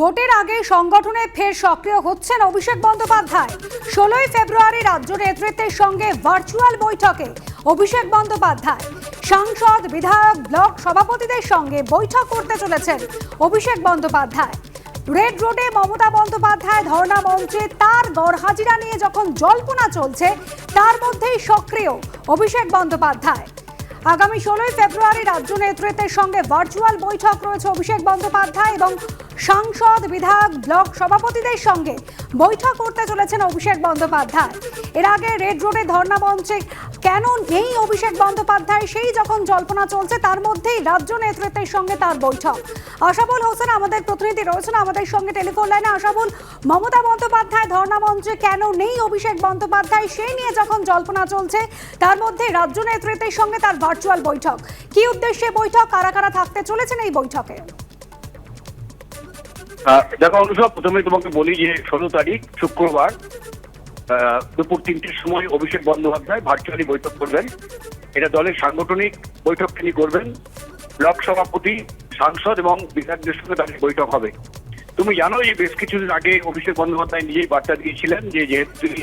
ভোটের আগে সংগঠনে ফের সক্রিয় হচ্ছেন অভিষেক বন্দ্যোপাধ্যায়। ষোলোই ফেব্রুয়ারি রাজ্য নেতৃত্বের সঙ্গে ভার্চুয়াল বৈঠকে অভিষেক বন্দ্যোপাধ্যায়। সাংসদ, বিধায়ক, ব্লক সভাপতিদের সঙ্গে বৈঠক করতে চলেছেন অভিষেক বন্দ্যোপাধ্যায়। রেড রোডে মমতা বন্দ্যোপাধ্যায় ধর্ণা মঞ্চে তার গড়হাজিরা নিয়ে যখন জল্পনা চলছে, তার মধ্যেই সক্রিয় অভিষেক বন্দ্যোপাধ্যায়। আগামী ষোলোই ফেব্রুয়ারি রাজ্য নেতৃত্বের সঙ্গে ভার্চুয়াল বৈঠক রয়েছে অভিষেক বন্দ্যোপাধ্যায় এবং সাংসদ, বিধায়ক, ব্লক সভাপতিদের সঙ্গে বৈঠক করতে চলেছেন অভিষেক বন্দ্যোপাধ্যায়। এর আগে রেড রোডে ধর্ণা মঞ্চে কেন নেই অভিষেক বন্দ্যোপাধ্যায়? সেই যখন জল্পনা চলছে, তার মধ্যেই রাজ্য নেতৃত্বের সঙ্গে তার বৈঠক। আশাবুল হোসেন আমাদের প্রতিনিধি রয়েছেন, আমাদের সঙ্গে টেলিফোন লাইনে। আশাবুল, মমতা বন্দ্যোপাধ্যায় ধর্ণা মঞ্চে কেন নেই অভিষেক বন্দ্যোপাধ্যায়? সেই নিয়ে যখন জল্পনা চলছে, তার মধ্যে রাজ্য নেতৃত্বের সঙ্গে তার ভার্চুয়াল বৈঠক। কি উদ্দেশ্যে বৈঠক? কারা কারা থাকতে চলেছেন এই বৈঠকে? দেখো অনুসব প্রথমে তোমাকে বলি যে ষোলো তারিখ, শুক্রবার দুপুর তিনটের সময় অভিষেক বন্দ্যোপাধ্যায় ভার্চুয়ালি বৈঠক করবেন। এটা দলের সাংগঠনিক বৈঠক তিনি করবেন। ব্লক সভাপতি, সাংসদ এবং বিধায়কদের সঙ্গে তাদের বৈঠক হবে। তুমি জানো যে বেশ কিছুদিন আগে অভিষেক বন্দ্যোপাধ্যায় নিজেই বার্তা দিয়েছিলেন যে যেহেতু তিনি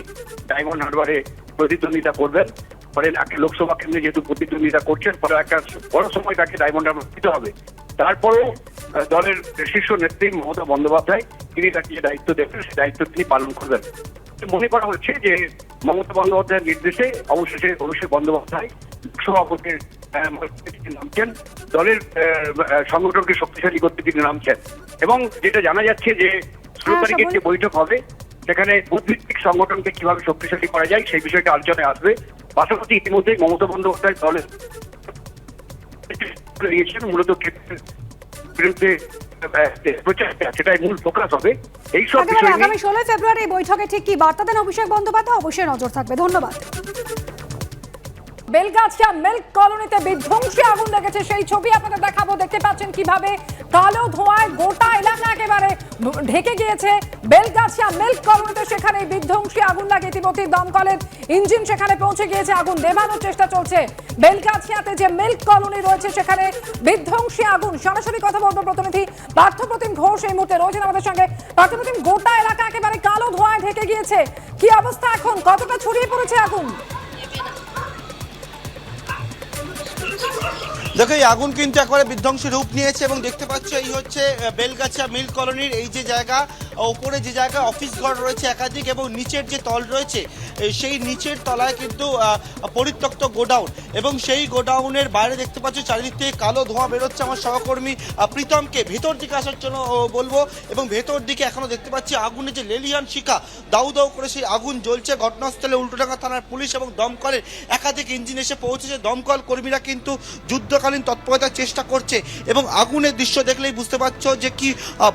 ডায়মন্ড হারবারে প্রতিদ্বন্দ্বিতা করবেন ফলে একটা লোকসভা কেন্দ্রে যেহেতু প্রতিদ্বন্দ্বিতা করছেন ফলে একটা বড় সময় তাকে ডায়মন্ড হারবার দিতে হবে। তারপরেও দলের শীর্ষ নেত্রী মমতা বন্দ্যোপাধ্যায় তিনি তাকে যে দায়িত্ব দেবেন সেই দায়িত্ব তিনি পালন করবেন। মনে করা হচ্ছে যে মমতা বন্দ্যোপাধ্যায়ের নির্দেশে অবশেষে অভিষেক বন্দ্যোপাধ্যায় সভাপতির তিনি নামছেন। দলের সংগঠনকে শক্তিশালী করতে তিনি নামছেন। এবং যেটা জানা যাচ্ছে যে ষোলো হ্যাঁ, তারিখের যে বৈঠক হবে সেখানে বুদ্ধিভিত্তিক সংগঠনকে কীভাবে শক্তিশালী করা যায় সেই বিষয়টা আলোচনায় আসবে। পাশাপাশি ইতিমধ্যে মমতা বন্দ্যোপাধ্যায় দলের দিয়েছেন মূলত বিরুদ্ধে সেটাই মূল ফোকাস হবে। এই সব বিষয় আগামী ষোলোই ফেব্রুয়ারি বৈঠকে ঠিক কি বার্তা দেন অভিষেক বন্দ্যোপাধ্যায়? অবশ্যই নজর থাকবে। ধন্যবাদ। বেলগাছিয়া মিল্ক কলোনিতে বিধ্বংসী আগুন লেগেছে। সেই ছবি আপনাদের দেখাবো। দেখতে পাচ্ছেন কীভাবে কালো ধোঁয়ায় গোটা এলাকা একেবারে ঢেকে গিয়েছে। বেলগাছিয়া মিল্ক কলোনিতে সেখানে বিধ্বংসী আগুন লাগে ইতিমধ্যে দমকলের ইঞ্জিন সেখানে পৌঁছে গিয়েছে। আগুন নেভানোর চেষ্টা চলছে। বেলগাছিয়াতে যে মিল্ক কলোনি রয়েছে, সেখানে বিধ্বংসী আগুন। সরাসরি কথা বলব প্রতিনিধি পার্থপ্রতিম ঘোষ এই মুহূর্তে রয়েছেন আমাদের সঙ্গে। পার্থপ্রতিম, গোটা এলাকা একেবারে কালো ধোঁয়ায় ঢেকে গিয়েছে। কি অবস্থা এখন? কতটা ছড়িয়ে পড়েছে আগুন? দেখো, এই আগুন কিন্তু একবারে বিধ্বংসী রূপ নিয়েছে এবং দেখতে পাচ্ছ, এই হচ্ছে বেলগাছা মিল কলোনির এই যে জায়গা ওপরে যে জায়গায় অফিস ঘর রয়েছে একাধিক এবং নিচের যে তল রয়েছে সেই নিচের তলায় কিন্তু পরিত্যক্ত গোডাউন এবং সেই গোডাউনের বাইরে দেখতে পাচ্ছ চারিদিক থেকে কালো ধোঁয়া বেরোচ্ছে আমার সহকর্মী প্রীতমকে ভেতর দিকে আসার জন্য বলব এবং ভেতর দিকে এখনও দেখতে পাচ্ছি আগুনে যে লেলিয়ান শিখা দাউ দাউ করে সেই আগুন জ্বলছে। ঘটনাস্থলে উল্টোডাঙ্গা থানার পুলিশ এবং দমকলের একাধিক ইঞ্জিন এসে পৌঁছেছে। দমকল কর্মীরা কিন্তু যুদ্ধকালীন তৎপরতার চেষ্টা করছে এবং আগুনের দৃশ্য দেখলেই বুঝতে পারছ যে কি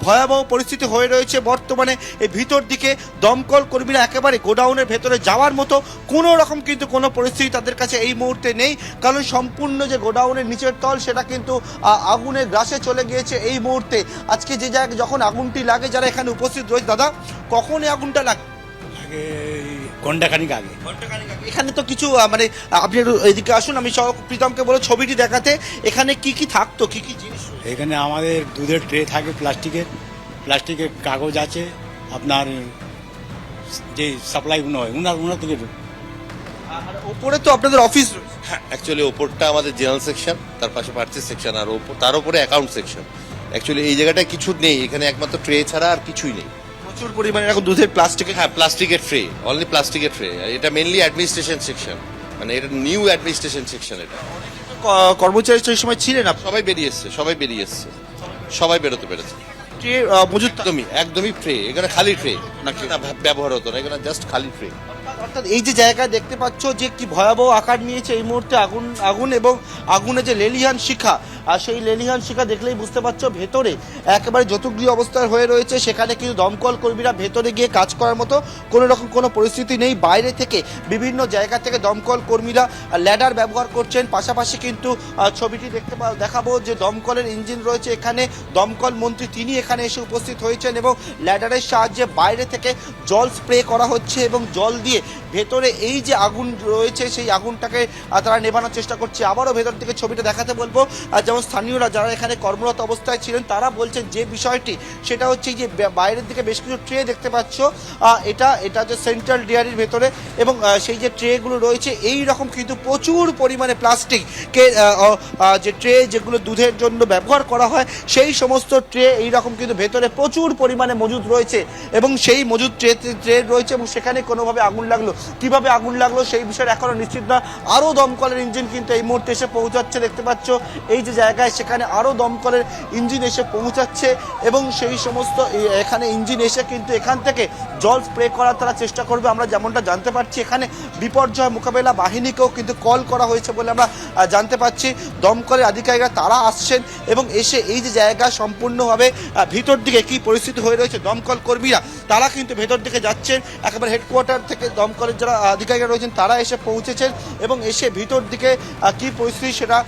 ভয়াবহ পরিস্থিতি হয়ে রয়েছে। বর্তমানে এই ভিতর দিকে দমকল কর্মীরা একেবারে গোডাউনের ভেতরে যাওয়ার মতো কোনো রকম কিন্তু কোনো পরিস্থিতি তাদের কাছে এই মুহূর্তে নেই। কারণ সম্পূর্ণ যে গোডাউনের নিচের তল সেটা কিন্তু আগুনের গ্রাসে চলে গিয়েছে এই মুহূর্তে। আজকে যে জায়গায় যখন আগুনটি লাগে যারা এখানে উপস্থিত রয়েছে দাদা কখন এই আগুনটা লাগে আগে। ঘন্টাখানিক আগে। এখানে তো কিছু মানে আপনি এদিকে আসুন আমি প্রীতমকে বলে ছবিটি দেখাতে। এখানে কি কি থাকতো কি কি জিনিস এখানে আমাদের দুধের ট্রে থাকে প্লাস্টিকের। প্লাস্টিকের কাগজ আছে আপনার যে সাপ্লাইগুলো হয় উনার উনার থেকে আর ওপরে তো আপনাদের অফিস রয়েছে। অ্যাকচুয়ালি ওপরটা আমাদের জেনারেল সেকশন তার পাশে পার্চেস সেকশন আর ওপর তার উপরে অ্যাকাউন্ট সেকশন অ্যাকচুয়ালি এই জায়গাটায় কিছু নেই এখানে একমাত্র ট্রে ছাড়া আর কিছুই নেই। প্রচুর পরিমাণে এখন দুধের প্লাস্টিকের হ্যাঁ প্লাস্টিকের ট্রে অনলি প্লাস্টিকের ট্রে এটা মেনলি অ্যাডমিনিস্ট্রেশন সেকশন মানে এটা নিউ অ্যাডমিনিস্ট্রেশন সেকশন এটা। কর্মচারী সেই সময় ছিলেন সবাই বেরিয়ে এসছে সবাই বেরিয়ে এসছে। সবাই বেরোতে পেরেছে। ট্রে, মজুদ। একদমই একদমই ট্রে এখানে খালি ট্রে না ব্যবহার হতো না এখানে জাস্ট খালি ট্রে অর্থাৎ এই যে জায়গায় দেখতে পাচ্ছ যে কি ভয়াবহ আকার নিয়েছে এই মুহূর্তে আগুন আগুন এবং আগুনে যে লেলিহান শিখা, আর সেই লেলিহান শিখা দেখলেই বুঝতে পারছ ভেতরে একেবারে যতুগৃহ অবস্থায় হয়ে রয়েছে। সেখানে কিন্তু দমকল কর্মীরা ভেতরে গিয়ে কাজ করার মতো কোনো রকম কোনো পরিস্থিতি নেই। বাইরে থেকে বিভিন্ন জায়গা থেকে দমকল কর্মীরা ল্যাডার ব্যবহার করছেন। পাশাপাশি কিন্তু ছবিটি দেখতে দেখাবো যে দমকলের ইঞ্জিন রয়েছে এখানে। দমকল মন্ত্রী তিনি এখানে এসে উপস্থিত হয়েছেন এবং ল্যাডারের সাহায্যে বাইরে থেকে জল স্প্রে করা হচ্ছে এবং জল দিয়ে ভেতরে এই যে আগুন রয়েছে, সেই আগুনটাকে তারা নেভানোর চেষ্টা করছে। আবারও ভেতর থেকে ছবিটা দেখাতে বলব। আর যেমন স্থানীয়রা যারা এখানে কর্মরত অবস্থায় ছিলেন, তারা বলছেন যে বিষয়টি, সেটা হচ্ছে যে বাইরের দিকে বেশ কিছু ট্রে দেখতে পাচ্ছ। এটা এটা যে সেন্ট্রাল ডিয়ারির ভেতরে এবং সেই যে ট্রেগুলো রয়েছে, এই রকম কিন্তু প্রচুর পরিমাণে প্লাস্টিককে যে ট্রে যেগুলো দুধের জন্য ব্যবহার করা হয়, সেই সমস্ত ট্রে এই রকম কিন্তু ভেতরে প্রচুর পরিমাণে মজুদ রয়েছে এবং সেই মজুদ ট্রে ট্রে রয়েছে এবং সেখানে কোনোভাবে আগুন লাগল? কীভাবে আগুন লাগল? সেই বিষয়ে এখনও নিশ্চিত না। আরও দমকলের ইঞ্জিন কিন্তু এই মুহূর্তে এসে পৌঁছাচ্ছে, দেখতে পাচ্ছ। এই যে জায়গায় সেখানে আরও দমকলের ইঞ্জিন এসে পৌঁছাচ্ছে এবং সেই সমস্ত এখানে ইঞ্জিন এসে কিন্তু এখান থেকে জল স্প্রে করার তারা চেষ্টা করবে। আমরা যেমনটা জানতে পারছি, এখানে বিপর্যয় মোকাবেলা বাহিনীকেও কিন্তু কল করা হয়েছে বলে আমরা জানতে পারছি। দমকলের আধিকারিকরা তারা আসছেন এবং এসে এই যে জায়গা সম্পূর্ণভাবে ভিতর দিকে কি পরিস্থিতি হয়ে রয়েছে দমকল কর্মীরা, তারা কিন্তু ভেতর দিকে যাচ্ছেন। একেবারে হেডকোয়ার্টার থেকে দমকলের যারা আধিকারিকরা রয়েছেন, তারা এসে পৌঁছেছেন এবং এসে ভিতর দিকে কি পরিস্থিতি সেটা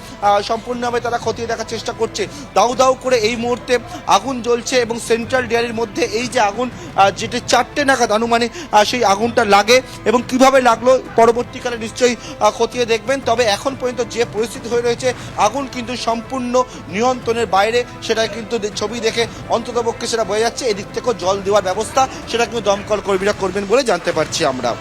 সম্পূর্ণভাবে তারা খতিয়ে দেখার চেষ্টা করছে। দাউ দাউ করে এই মুহূর্তে আগুন জ্বলছে এবং সেন্ট্রাল ডেয়ারির মধ্যে এই যে আগুন যেটি চারটে নাগাদ আনুমানিক সেই আগুনটা লাগে এবং কীভাবে লাগল পরবর্তীকালে নিশ্চয়ই খতিয়ে দেখবেন। তবে এখন পর্যন্ত যে পরিস্থিতি হয়ে রয়েছে, আগুন কিন্তু সম্পূর্ণ নিয়ন্ত্রণের বাইরে, সেটা কিন্তু ছবি দেখে অন্ততপক্ষে সেটা বোঝা যাচ্ছে। এদিক থেকেও জল দেওয়ার ব্যবস্থা, সেটা কিন্তু দমকল কর্মীরা করবেন বলে জানতে পারছি আমরা।